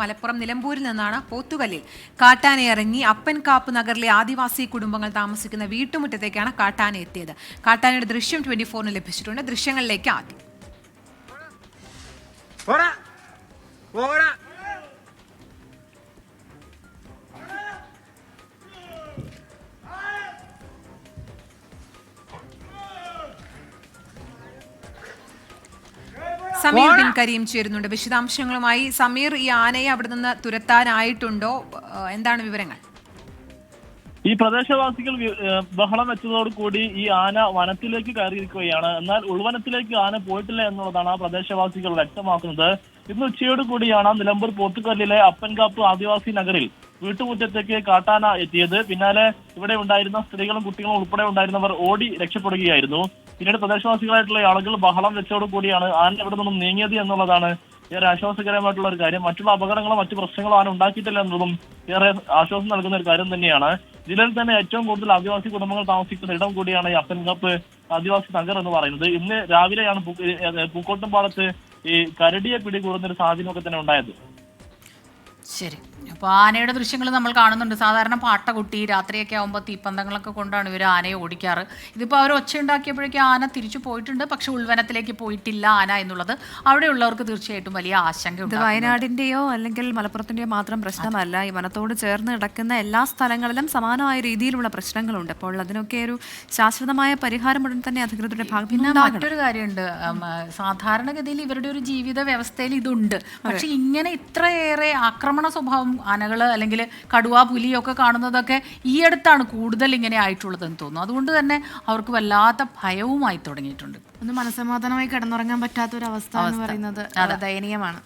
മലപ്പുറം നിലമ്പൂരിൽ നിന്നാണ് പോത്തുകല്ലിൽ. കാട്ടാന ഇറങ്ങി അപ്പൻകാപ്പ് നഗറിലെ ആദിവാസി കുടുംബങ്ങൾ താമസിക്കുന്ന വീട്ടുമുറ്റത്തേക്കാണ് കാട്ടാന എത്തിയത്. കാട്ടാനയുടെ ദൃശ്യം ട്വന്റി ഫോറിന് ലഭിച്ചിട്ടുണ്ട്. ദൃശ്യങ്ങളിലേക്ക് ആദ്യം. സമീർ ബിൻ കരീം ചേരുന്നുണ്ട്. വിശദാംശങ്ങളുമായി സമീർ ഈ ആനയെ അവിടെ നിന്ന് തുരത്താനായിട്ടുണ്ടോ? എന്താണ് വിവരങ്ങൾ? ഈ പ്രദേശവാസികൾ ബഹളം വെച്ചതോടുകൂടി ഈ ആന വനത്തിലേക്ക് കയറിയിരിക്കുകയാണ്. എന്നാൽ ഉൾവനത്തിലേക്ക് ആന പോയിട്ടില്ല എന്നുള്ളതാണ് ആ പ്രദേശവാസികൾ വ്യക്തമാക്കുന്നത്. ഇന്ന് ഉച്ചയോട് കൂടിയാണ് നിലമ്പൂർ പോത്തുകല്ലിലെ അപ്പൻകാപ്പ് ആദിവാസി നഗറിൽ വീട്ടുമുറ്റത്തേക്ക് കാട്ടാന എത്തിയത്. പിന്നാലെ ഇവിടെ ഉണ്ടായിരുന്ന സ്ത്രീകളും കുട്ടികളും ഉൾപ്പെടെ ഉണ്ടായിരുന്നവർ ഓടി രക്ഷപ്പെടുകയായിരുന്നു. പിന്നീട് പ്രദേശവാസികളായിട്ടുള്ള ആളുകൾ ബഹളം വെച്ചോട് കൂടിയാണ് ആന ഇവിടെ നിന്നും നീങ്ങിയത് എന്നുള്ളതാണ് ഏറെ ആശ്വാസകരമായിട്ടുള്ള ഒരു കാര്യം. മറ്റുള്ള അപകടങ്ങളോ മറ്റു പ്രശ്നങ്ങളോ ആന ഉണ്ടാക്കിയിട്ടില്ല എന്നതും ഏറെ ആശ്വാസം നൽകുന്ന ഒരു കാര്യം തന്നെയാണ്. ജില്ലയിൽ തന്നെ ഏറ്റവും കൂടുതൽ ആദിവാസി കുടുംബങ്ങൾ താമസിക്കുന്ന ഇടം കൂടിയാണ് ഈ അപ്പൻകപ്പ് ആദിവാസി നഗർ എന്ന് പറയുന്നത്. ഇന്ന് രാവിലെയാണ് പൂക്കോട്ടും പാടത്ത് ഈ കരടിയെ പിടികൂടുന്ന ഒരു സാഹചര്യമൊക്കെ തന്നെ ഉണ്ടായത്. ശരി. അപ്പോൾ ആനയുടെ ദൃശ്യങ്ങൾ നമ്മൾ കാണുന്നുണ്ട്. സാധാരണ പാട്ടകുട്ടി രാത്രിയൊക്കെ ആകുമ്പോൾ തീപ്പന്തങ്ങളൊക്കെ കൊണ്ടാണ് ഇവർ ആനയെ ഓടിക്കാറ്. ഇതിപ്പോൾ അവർ ഒച്ച ഉണ്ടാക്കിയപ്പോഴേക്കും ആന തിരിച്ചു പോയിട്ടുണ്ട്. പക്ഷെ ഉൾവനത്തിലേക്ക് പോയിട്ടില്ല ആന എന്നുള്ളത് അവിടെയുള്ളവർക്ക് തീർച്ചയായിട്ടും വലിയ ആശങ്ക വയനാടിന്റെയോ. അല്ലെങ്കിൽ മലപ്പുറത്തിന്റെയോ മാത്രം പ്രശ്നമല്ല. ഈ വനത്തോട് ചേർന്ന് കിടക്കുന്ന എല്ലാ സ്ഥലങ്ങളിലും സമാനമായ രീതിയിലുള്ള പ്രശ്നങ്ങളുണ്ട്. അപ്പോൾ അതിനൊക്കെ ഒരു ശാശ്വതമായ പരിഹാരം ഉടൻ തന്നെ അധികൃതരുടെ ഭാഗം പിന്നെ മറ്റൊരു കാര്യമുണ്ട്. സാധാരണഗതിയിൽ ഇവരുടെ ഒരു ജീവിത വ്യവസ്ഥയിൽ ഇതുണ്ട്. പക്ഷെ ഇങ്ങനെ ഇത്രയേറെ ആക്രമണ സ്വഭാവം ആനകൾ അല്ലെങ്കിൽ കടുവ പുലിയൊക്കെ കാണുന്നതൊക്കെ ഈ അടുത്താണ് കൂടുതൽ ഇങ്ങനെ ആയിട്ടുള്ളതെന്ന് തോന്നുന്നു. അതുകൊണ്ട് തന്നെ അവർക്ക് വല്ലാത്ത ഭയവുമായി തുടങ്ങിയിട്ടുണ്ട്. ഒന്ന് മനസമാധാനമായി കിടന്നുറങ്ങാൻ പറ്റാത്ത ഒരു അവസ്ഥ. എന്ന് പറയുന്നത് ദയനീയമാണ്.